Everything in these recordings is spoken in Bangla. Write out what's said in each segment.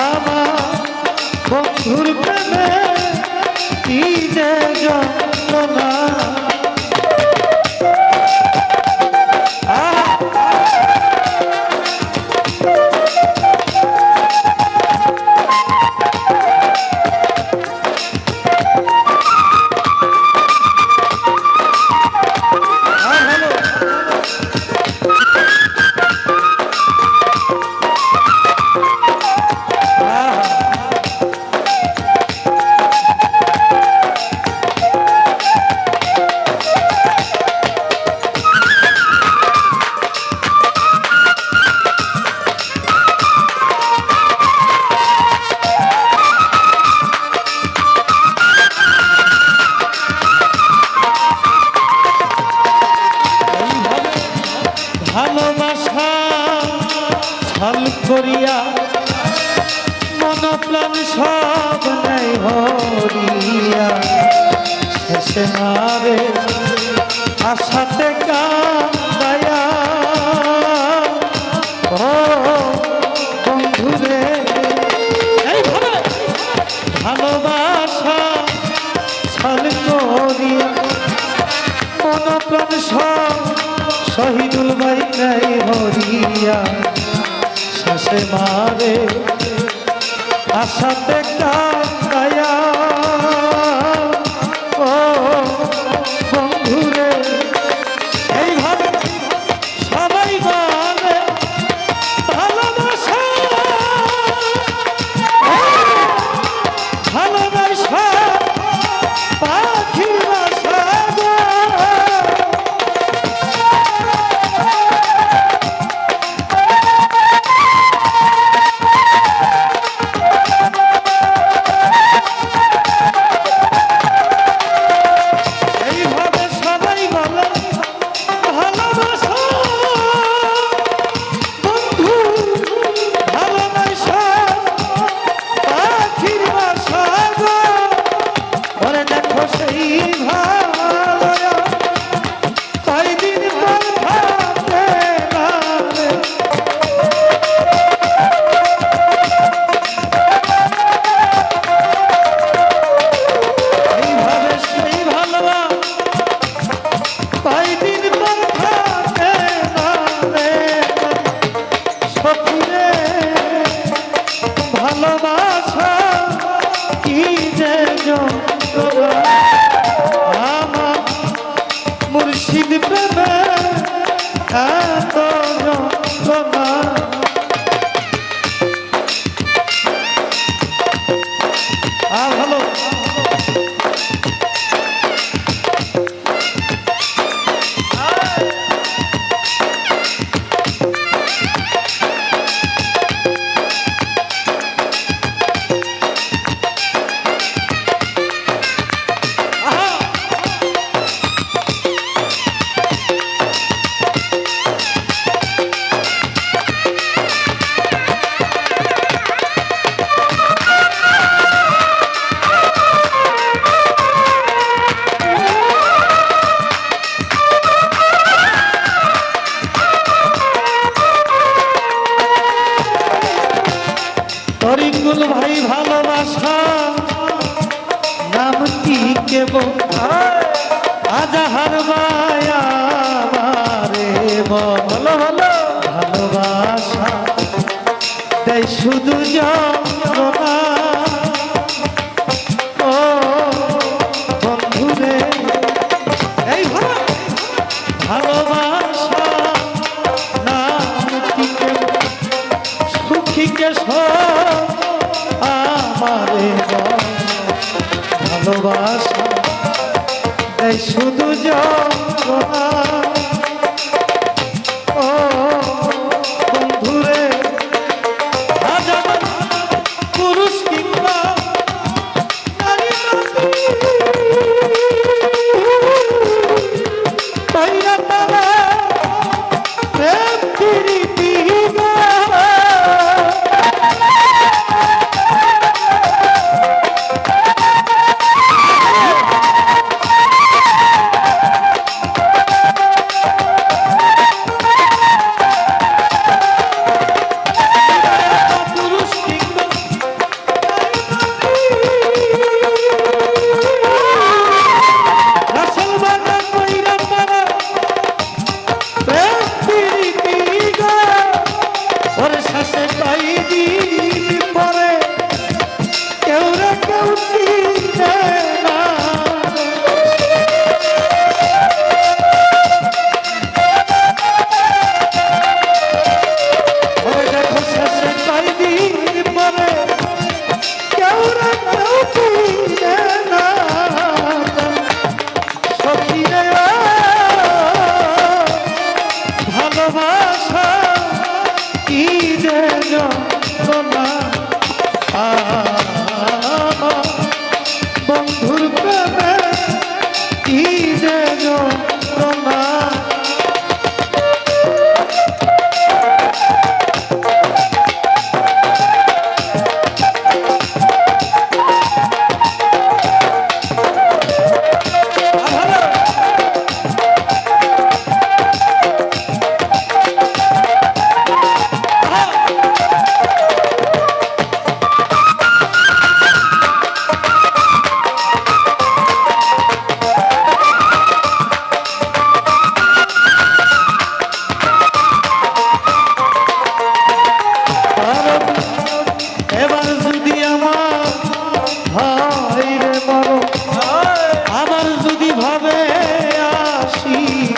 আমার বন্ধুর ভালো করিয়া মন প্রাণ সব নাই হরিয়া শেষে মারে আশাতে ভালোবাসা ছাল করিয়া মন প্রাণ সব মারে। আশাতে কাজ দেয় শুধু যন্ত্রণা। ও বন্ধুরে এই ভালোবাসা না সুখীকে আমারে ভালোবাসা দেয় শুধু যন্ত্রণা। তাইরা তারা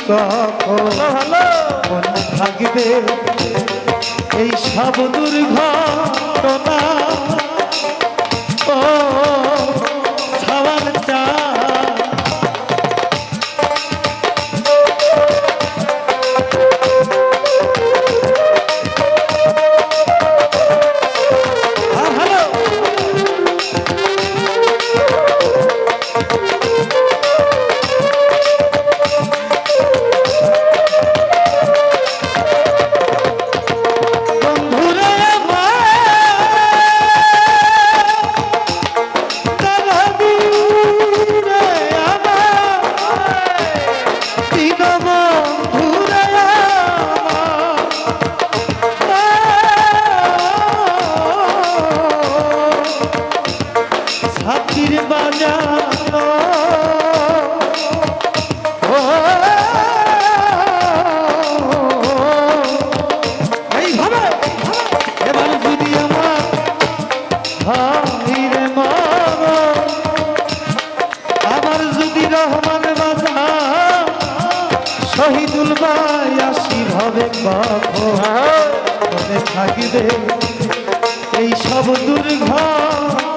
তখন মনে থাকবে এই সব দুর্ঘটনা। ও এই সব দুর্ঘট